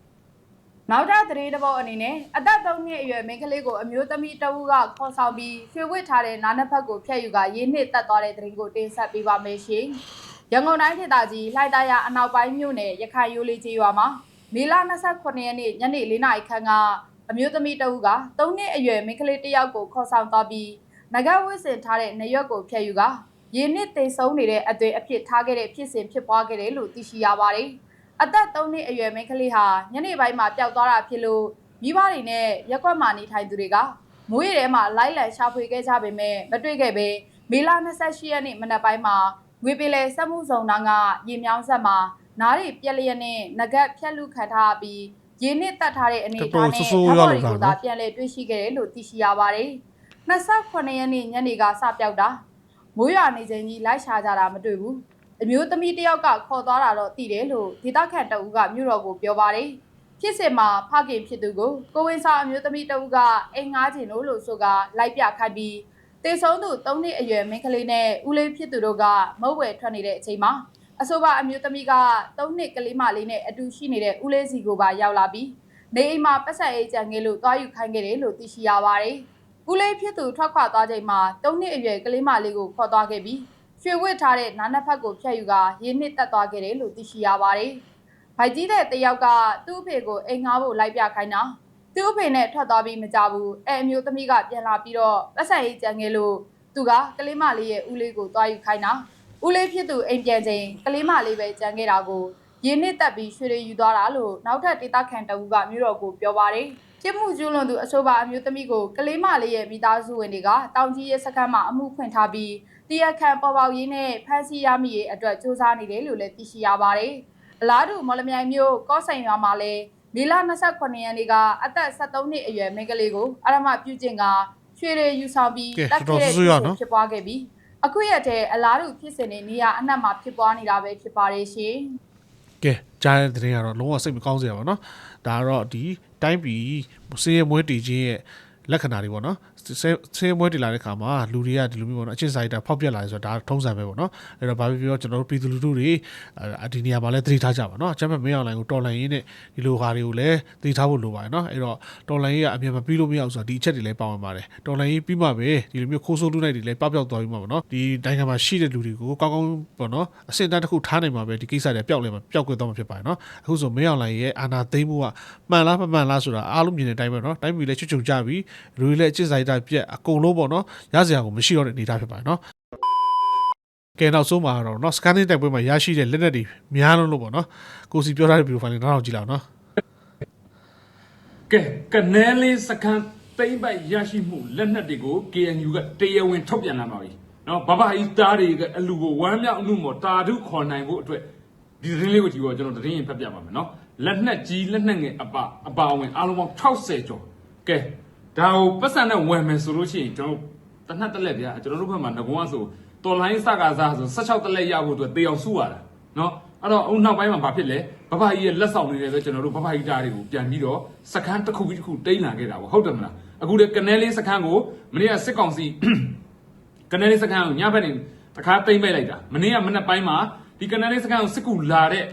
နောက်ထပ်သတင်းတစ်ပုဒ်အနေနဲ့အသက်3နှစ်အရွယ်မိန်းကလေးကိုအမျိုးသမီးတဦးကခေါ်ဆောင်ပြီးရွှေဝစ်ထားတဲ့နားနှစ်ဖက်ကိုဖျက်ယူကရင်းနှစ်တက်သွားတဲ့သတင်းကိုတင်ဆက်ပေးပါမယ်ရှင်။ရန်ကုန်တိုင်းဒေသကြီးလှိုက်တာရအနောက်ပိုင်းမြို့နယ်ရခိုင်ရိုးလေးကြီးရွာမှာမေလ29ရက်နေ့ညနေ4နာရီခန့်ကအမျိုးသမီးတဦးက3နှစ်အရွယ်မိန်းကလေးတစ်ယောက်ကိုခေါ်ဆောင်သွားပြီး ငကဝစ်စင်ထားတဲ့နေရွက်ကိုဖျက်ယူကရင်းနှစ်သိမ်းဆုံးနေတဲ့အသွင်အဖြစ်ထားခဲ့တဲ့ဖြစ်စဉ်ဖြစ်ပွားခဲ့တယ်လို့သိရှိရပါတယ်။အသက်3နှစ်အရွယ်မိန်းကလေးဟာညနေပိုင်းမှာပျောက်သွားတာဖြစ်လို့မိဘတွေနဲ့ရက်ကွက်မှာနေထိုင်သူတွေကမွေးရဲမှာလိုက်လံရှာဖွေခဲ့ကြပေမဲ့မတွေ့ခဲ့ပဲမေလ28ရက်နေ့မနက်ပိုင်းမှာငွေပင်လေစက်မှုဆောင်တန်းကရေမြောင်းဆက်မှာနားရီပြက်လျက်နဲ့ငကတ်ဖြက်လူခံထားပြီးရင်းနစ်တက်ထားတဲ့အနေအထားနဲ့ဓာတ်ပေါ်တွေကိုသာပြန်လည်တွေ့ရှိခဲ့တယ်လို့သိရှိရပါတယ်။ 28ရက်နေ့ညနေကစပျောက်တာမိုးရွာနေချိန်ကြီးလိုက်ရှာကြတာမတွေ့ဘူးအမျိုးသမီးတစ်ယောက်ကခေါ်သွားတာတော့သိတယ်လို့ဒေသခံတအူးကမြို့တော်ကိုပြောပါတယ်ဖြစ်စဉ်မှာဖခင်ဖြစ်သူကိုကိုဝင်းစာအမျိုးသမီးတအူးကအိမ်ငားချင်လို့လို့ဆိုကလိုက်ပြခိုင်းပြီးတေဆုံးသူ၃နှစ်အရွယ်မိန်းကလေးနဲ့ဦးလေးဖြစ်သူတို့ကမုတ်ဝဲထွက်နေတဲ့အချိန်မှာအဆိုပါအမျိုးသမီးက၃နှစ်ကလေးမလေးနဲ့အတူရှိနေတဲ့ဦးလေးစီကိုပါရောက်လာပြီးနေအိမ်မှာပတ်ဆက်အေးကြံငယ်လို့တွားယူခိုင်းခဲ့တယ်လို့သိရှိရပါတယ် ဦးလေးဖြစ်သူထွက်ခွာသွားချိန်မှာ၃နှစ်အရွယ်ကလေးမလေးကိုခေါ်သွားခဲ့ပြီးရွှေဝစ်ထားတဲ့နားနှစ်ဖက်ကိုဖျက်ယူကရင်းနှစ်တက်သွားခဲ့တယ်လို့သိရှိရပါတယ်။ဗိုက်ကြီးတဲ့တယောက်ကသူ့အဖေကိုအိမ်ငှားဖို့လိုက်ပြခိုင်းတာသူ့အဖေနဲ့ထွက်သွားပြီးမကြဘူးအဲအမျိုးသမီးကပြန်လာပြီးတော့ပတ်ဆက်ရေးကြံခဲ့လို့သူကကလေးမလေးရဲ့ဦးလေးကိုတွားယူခိုင်းတာဦးလေးဖြစ်သူအိမ်ပြန်ချိန်ကလေးမလေးပဲကြံခဲ့တာကိုရင်းနှစ်တက်ပြီးရွှေတွေယူသွားတာလို့နောက်ထပ်ဒေတာခန်တအူးကမြို့တော်ကိုပြောပါတယ်။ ပြစ်မှုကျူးလွန်သူအဆိုပါအမျိုးသမီးကိုကလေးမလေးရဲ့မိသားစုဝင်တွေကတောင်ကြီးရဲစခန်းမှာအမှုဖွင့်ထားပြီးတရားခံပေါ်ပေါက်ရေးနဲ့ဖမ်းဆီးရမိရေးအတွက်စူးစမ်းနေတယ်လို့လည်းသိရှိရပါတယ်။အလားတူမော်လမြိုင်မြို့ကော့ဆိုင်ရွာမှာလည်းမေလ28ရက်နေ့ကအသက်73နှစ်အရွယ်မိန်းကလေးကိုအရမပြုကျင့်ကရွှေတွေယူဆောင်ပြီးကဲတက်ခဲ့တဲ့တော်တော်ဆိုးရွားနော်ဖြစ်ပွားခဲ့ပြီးအခုရက်တည်းအလားတူဖြစ်စဉ်တွေနေရာအနှံ့မှာဖြစ်ပွားနေတာပဲဖြစ်ပါတယ်ရှင်။ ကဲကြားတဲ့သတင်းကတော့လုံးဝစိတ်မကောင်းစရာပါเนาะဒါကတော့ဒီတိုင်းပြည်စင်းရဲမွေးတည်ခြင်းရဲ့ လက္ခဏာတွေပေါ့နော်ဆင်းပွဲတည်လာတဲ့ခါမှာလူတွေကဒီလိုမျိုးပေါ့နော်အချစ်ဆိုင်တာဖောက်ပြက်လာတယ်ဆိုတာဒါထုံးစံပဲပေါ့နော်အဲ့တော့ဘာဖြစ်ပြောကျွန်တော်တို့ပြည်သူလူထုတွေဒီနေရာမှာလည်းသတိထားကြပါနော်အချမ်းမမင်းအောင်လိုင်းကိုတော်လိုင်းရင်းနဲ့ဒီလိုဟာတွေကိုလည်းသတိထားဖို့လိုပါတယ်နော်အဲ့တော့တော်လိုင်းရင်းကအမြင်မပြီးလို့မရဘူးဆိုတော့ဒီအချက်တွေလည်းပါဝင်ပါတယ်တော်လိုင်းရင်းပြီးမှပဲဒီလိုမျိုးခိုးဆိုးလူနိုင်တွေလည်းပပျောက်သွားပြီးမှပေါ့နော်ဒီနိုင်ငံမှာရှိတဲ့လူတွေကိုကောင်းကောင်းပေါ့နော်အဆင့်အတန်းတစ်ခုထားနိုင်မှာပဲဒီကိစ္စတွေပျောက်လဲမှာပျောက်ကွယ်သွားမှာဖြစ်ပါတယ်နော်အခုဆိုမင်းအောင်လိုင်းရဲ့အာနာသိမ့်မှုကမှန်လားမမှန်လားဆိုတာအားလုံးမြင်တဲ့အတိုင်းပဲနော်တိုင်းပြည်လည်းချွတ်ချုံကြပြီးလူတွေလည်းအကျင့်စာရိတ္တပြက်အကုန်လုံးပေါ့နော်ရစရာကိုမရှိတော့တဲ့အနေအထားဖြစ်ပါတယ်เนาะကဲနောက်ဆုံးမှာတော့เนาะစကန်နတိုက်ပွဲမှာရရှိတဲ့လက်နက်တွေများလုံးလို့ပေါ့နော်ကိုစီပြောထားတဲ့ဗီဒီယိုဖိုင်လေးနောက်တော့ကြည့်လောက်เนาะ ကဲကနဲလေးစကန်တိမ့်ပိုက်ရရှိမှုလက်နက်တွေကို KNU ကတရားဝင်ထုတ်ပြန်လာပါပြီ။နော်ဘဘအီသားတွေကအလူကိုဝမ်းမြောက်အမှုမော်တာဓုခေါ်နိုင်ဖို့အတွက်ဒီသတင်းလေးကိုကြည့်တော့ကျွန်တော်သတင်းရင်ဖတ်ပြပါမယ်နော်။လက်နက်ကြီးလက်နက်ငယ်အပအပါအဝင်အားလုံးပေါင်း60ကျော်။ကဲ ဒါကိုပတ်စံနဲ့ဝယ်မယ်ဆိုလို့ရှိရင်ကျွန်တော်တနက်တက်လက်ဗျာကျွန်တော်တို့ဘက်မှာငကွန်းဆိုတော်လိုင်းစကားစားဆို16တက်လက်ရဖို့အတွက်တေအောင်စုရတာနော်။အဲ့တော့အုံနောက်ပိုင်းမှာဘာဖြစ်လဲဘဘကြီးရဲ့လက်ဆောင်တွေလည်းပဲကျွန်တော်တို့ဘဘကြီးသားတွေကိုပြန်ပြီးတော့စကန်းတစ်ခုပြီးတစ်ခုတိမ့်လာခဲ့တာပေါ့ဟုတ်တယ်မလားအခုလေကနဲလေးစကန်းကိုမနေ့ကစစ်ကောင်စီကနဲလေးစကန်းကိုညဘက်နေတခါတိမ့်ပေးလိုက်တာမနေ့ကမနေ့ပိုင်းမှာဒီကနဲလေးစကန်းကိုစစ်ကူလာတဲ့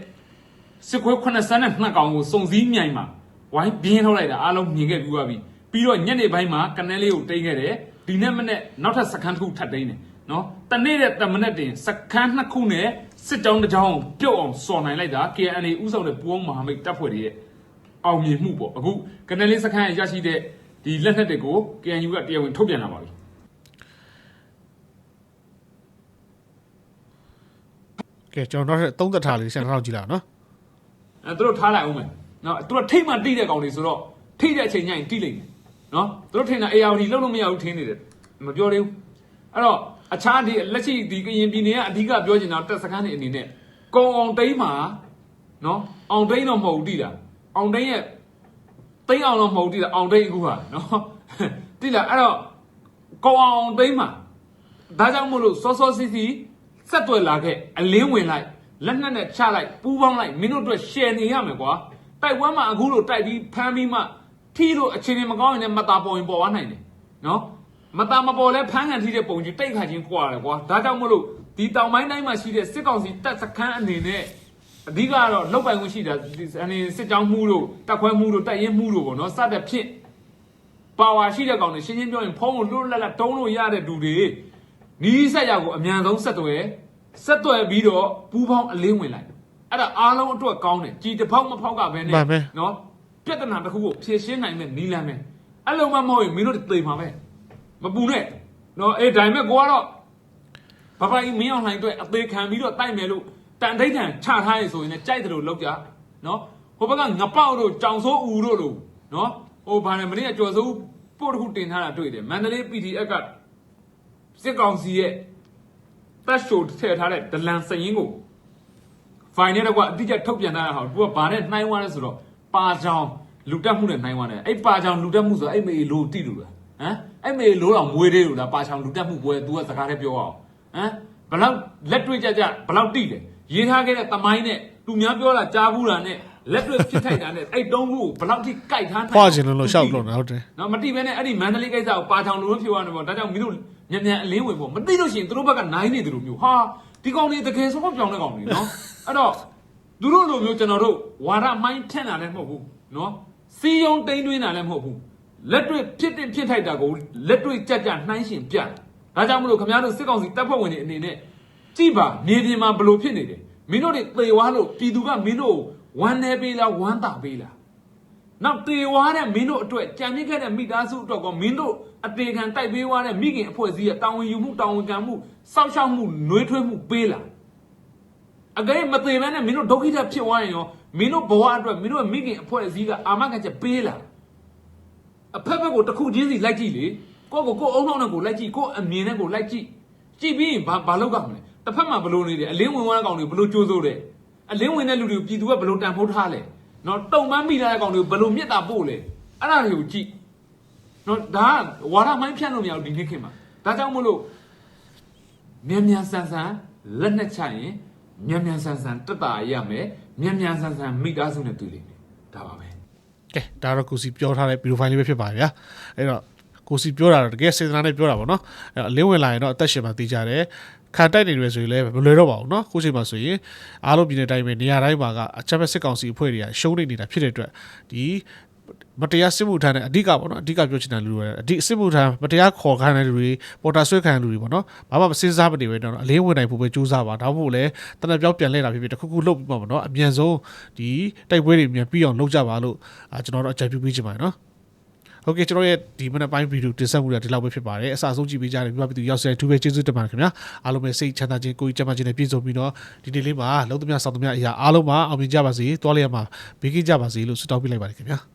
စစ်ခွဲ82ကောင်ကိုစုံစည်းမြိုင်မှာဝိုင်းပြင်းထုတ်လိုက်တာအားလုံးမြင်ခဲ့ပြီးသွားပြီ ပြီးတော့ညနေပိုင်းမှာကနန်းလေးကိုတိန်းခဲ့တယ်ဒီနေ့မနေ့နောက်ထပ်စကန်တစ်ခုထပ်တိန်းတယ်နော်တနေ့တဲ့တမနက်တင်စကန်နှစ်ခုနဲ့စစ်တောင်းတစ်ချောင်းပြုတ်အောင်စော်နိုင်လိုက်တာ KNA ဥဆောင်တဲ့ပူအောင်မဟာမိတ်တပ်ဖွဲ့တွေရဲ့အောင်မြင်မှုပေါ့အခုကနန်းလေးစကန်ရရှိတဲ့ဒီလက်နက်တွေကို KNU ကတရားဝင်ထုတ်ပြန်လာပါပြီကဲကျွန်တော်တို့သုံးသက်ထားလေးဆက်ထောက်ကြည့်လာနော်အဲသူတို့ထားလိုက်အောင်မယ်နော်သူတို့ထိတ်မှတိတဲ့ကောင်တွေဆိုတော့ထိတဲ့အချိန်ညရင်တိလိုက်မယ် နော်သူတို့ထင်တာ ARD လုံးလို့မရဘူးထင်နေတယ်မပြောသေးဘူးအဲ့တော့အခြားဒီလက်ရှိဒီကရင်ပြည်နယ်ကအဓိကပြောချင်တာတက်စကန်းနေအနေနဲ့ကုံအောင်တိန်းမှာနော်အောင်တိန်းတော့မဟုတ်ဘူးတိလားအောင်တိန်းရဲ့တိန်းအောင်တော့မဟုတ်ဘူးတိလားအောင်တိန်းအခုဟာနော်တိလားအဲ့တော့ကုံအောင်တိန်းမှာဒါကြောင့်မို့လို့စောစောစီးစီးဆက်သွယ်လာခဲ့အလင်းဝင်လိုက်လက်နက်နဲ့ချလိုက်ပူးပေါင်းလိုက်မင်းတို့အတွက် share နေရမယ်ကွာတိုက်ပွဲမှာအခုလိုတိုက်ပြီးဖမ်းပြီးမှ ထီလို့အခြေအနေမကောင်းရင်လည်းမတာပေါ်ရင်ပေါ်သွားနိုင်တယ်နော်မတာမပေါ်လဲဖမ်းခံထိတဲ့ပုံကြီးတိတ်ခါချင်းကွာတယ်ကွာဒါကြောင့်မလို့ဒီတောင်ပိုင်းတိုင်းမှာရှိတဲ့စစ်ကောင်စီတပ်စခန်းအနေနဲ့အဓိကကတော့လောက်ပိုင်ခွင့်ရှိတာဒီအနေစစ်ကြောင်းမှုတို့တပ်ခွဲမှုတို့တပ်ရင်းမှုတို့ပေါ့နော်စတဲ့ဖြင့်ပါဝါရှိတဲ့ကောင်တွေရှင်းရှင်းပြောရင်ဖုန်းကိုလွတ်လပ်လပ်တုံးလို့ရတဲ့လူတွေနီးစက်ရောက်ကိုအမြန်ဆုံးဆက်သွယ်ဆက်သွယ်ပြီးတော့ပူးပေါင်းအလင်းဝင်လိုက်အဲ့ဒါအားလုံးအတွက်ကောင်းတယ်ကြည်တစ်ဖောက်မဖောက်ကပဲနဲ့မှန် ပဲနော်ပြဿနာတစ်ခုကိုဖြေရှင်းနိုင်မဲ့နီးလမ်းပဲအဲ့လိုမှမဟုတ်ရင်မင်းတို့တွေသေမှာပဲမပူနဲ့နော်အေးဒါပေမဲ့ကိုကတော့ဘာဘာကြီးမင်းအောင်လှိုင်အတွက်အသေးခံပြီးတော့တိုက်မယ်လို့တန်ထိတ်တန်ချထားရင်ဆိုရင်လည်းကြိုက်တယ်လို့လောက်ကြနော်ဟိုဘက်ကငပေါက်တို့ကြောင်စိုးဦးတို့လို့နော်ဟိုဘာလဲမနေ့ကကြော်စိုးဦးပို့တစ်ခုတင်ထားတာတွေ့တယ်မန္တလေး PDF ကစစ်ကောင်စီရဲ့ပတ်ရှိုထည့်ထားတဲ့ဒလန်စရင်ကိုဖိုင်နဲ့တော့ကအတိအကျထုတ်ပြန်ထားတာဟာသူကဘာနဲ့နှိုင်းဝါလဲဆိုတော့ ပါချောင်လူတက်မှုနဲ့နှိုင်းဝါတယ်အဲ့ပါချောင်လူတက်မှုဆိုတော့အဲ့မေလိုတိလို့လားဟမ်အဲ့မေလိုတော့မွေးသေးလို့လားပါချောင်လူတက်မှုပွဲ तू ကစကားနဲ့ပြောအောင်ဟမ်ဘလောက်လက်တွေ့ကြကြဘလောက်တိတယ်ရေးထားခဲ့တဲ့တမိုင်းနဲ့သူများပြောတာကြားဘူးတာနဲ့လက်တွေ့ဖြစ်ထိုက်တာနဲ့အဲ့တုံးခုကိုဘလောက်ထိကြိုက်ထားနိုင်ဖွာခြင်းလို့လို့ရှောက်လို့နော်ဟုတ်တယ်နော်မတိပဲနဲ့အဲ့ဒီမန္တလေးကိစ္စကိုပါချောင်လူလို့ဖြစ်သွားတယ်ပေါ့ဒါကြောင့်မင်းတို့ညံ့ညံ့အလင်းဝင်ပေါ့မသိလို့ရှိရင်သူတို့ဘက်ကနိုင်နေတယ်လို့မျိုးဟာဒီကောင်တွေတကယ်ဆုံးပြောင်းတဲ့ကောင်တွေနော်အဲ့တော့ သူတို့လိုမျိုးကျွန်တော်တို့ဝါရမိုင်းထက်တာလည်းမဟုတ်ဘူးနော်စီယုံတိန်တွင်းတာလည်းမဟုတ်ဘူးလက်တွေ့ဖြစ်တင်ဖြစ်ထိုက်တာကိုလက်တွေ့ကြကြနှိုင်းရှင်ပြတယ်ဒါကြောင့်မလို့ခင်ဗျားတို့စစ်ကောင်စီတပ်ဖွဲ့ဝင်တွေအနေနဲ့ကြည့်ပါနေပြင်မှာဘလို့ဖြစ်နေတယ်မင်းတို့တွေသေဝါလို့ပြည်သူကမင်းတို့ဝမ်းနေပေးလားဝမ်းသာပေးလားနောက်သေဝါတဲ့မင်းတို့အတွက်ကြံရစ်ခဲ့တဲ့မိသားစုအတွက်ကောမင်းတို့အသေးခံတိုက်ပေးွားတဲ့မိခင်အဖွဲ့အစည်းရဲ့တာဝန်ယူမှုတာဝန်ခံမှုစောင့်ရှောက်မှုနှွေးထွေးမှုပေးလား အကယ်မသေးဘဲနဲ့မင်းတို့ဒုက္ခိတဖြစ်သွားရင်ရောမင်းတို့ဘဝအတွက်မင်းတို့ရဲ့မိခင်အဖွဲ့အစည်းကအာမခံချက်ပေးလာအဖက်ဖက်ကိုတစ်ခုချင်းစီလိုက်ကြည့်လေကိုယ့်ကိုကိုယ်အုံနောက်နဲ့ကိုလိုက်ကြည့်ကိုယ့်အမြင်နဲ့ကိုလိုက်ကြည့်ကြည့်ပြီးရင်ဘာဘာလောက်ကမလဲတစ်ဖက်မှာဘလို့နေတယ်အလင်းဝင်သွားတဲ့ကောင်တွေဘလို့ကြိုးစိုးတယ်အလင်းဝင်တဲ့လူတွေကိုပြည်သူကဘလို့တန်ဖိုးထားလဲနော်တုံမန်းမိလာတဲ့ကောင်တွေကိုဘလို့မြစ်တာပို့လဲအဲ့ဒါတွေကိုကြည့်နော်ဒါကဝါရမိုင်းဖြန့်လို့မရဘူးဒီနေ့ခေတ်မှာဒါကြောင့်မို့လို့မြန်မြန်ဆန်ဆန်လက်နဲ့ချရင် မြန်မြန်ဆန်ဆန်တက်တာရမယ်မြန်မြန်ဆန်ဆန်မိသားစုနဲ့တွေ့လိမ့်မယ်ဒါပါပဲ ကဲဒါတော့ကိုစီပြောထားတဲ့ဗီဒီယိုဖိုင်လေးပဲဖြစ်ပါဗျာအဲ့တော့ကိုစီပြောတာတော့တကယ်စေတနာနဲ့ပြောတာပေါ့နော်အဲ့တော့အလင်းဝင်လာရင်တော့အသက်ရှင်မှသိကြတယ်ခံတိုက်နေတယ်ဆိုရင်လည်းမလွယ်တော့ပါဘူးเนาะကိုချိန်မှာဆိုရင်အားလုံးပြည်နေတိုင်းပဲနေရာတိုင်းမှာကအချက်ပဲစစ်ကောင်စီအဖွဲ့တွေကရှုံးနေနေတာဖြစ်တဲ့အတွက်ဒီ မတရားစစ်မှုထမ်းတဲ့အဓိကပေါ့နော်အဓိကပြောချင်တဲ့လူတွေအဓိစစ်မှုထမ်းမတရားခေါ်ခိုင်းတဲ့လူတွေပေါ်တာဆွဲခိုင်းတဲ့လူတွေပေါ့နော်ဘာမှမစဉ်းစားမနေပဲတော့အလင်းဝင်နိုင်ဖို့ပဲကြိုးစားပါဒါမှမဟုတ်လည်းတနက်ပြောင်းပြန်လဲတာဖြစ်ဖြစ်တစ်ခုခုလုပ်ပြီးမှပေါ့နော်အမြန်ဆုံးဒီတိုက်ပွဲတွေမြန်ပြီးအောင်လုပ်ကြပါလို့အာကျွန်တော်တို့အကြံပြုပေးချင်ပါတယ်နော်ဟုတ်ကဲ့ကျွန်တော်ရဲ့ဒီမနက်ပိုင်းဗီဒီယိုတင်ဆက်မှုတာဒီလောက်ပဲဖြစ်ပါတယ်အစားဆုံးကြည့်ပေးကြတယ်ပြပပြီးသူရောက်စတဲ့သူပဲကျေးဇူးတင်ပါတယ်ခင်ဗျာအားလုံးပဲစိတ်ချမ်းသာခြင်းကိုယ်ကြီးကျန်းမာခြင်းနဲ့ပြည့်စုံပြီးတော့ဒီနေ့လေးမှာလုံးသမျှဆောက်သမျှအရာအားလုံးမှာအောင်မြင်ကြပါစေတွားလျက်မှာဘေးကင်းကြပါစေလို့ဆုတောင်းပေးလိုက်ပါတယ်ခင်ဗျာ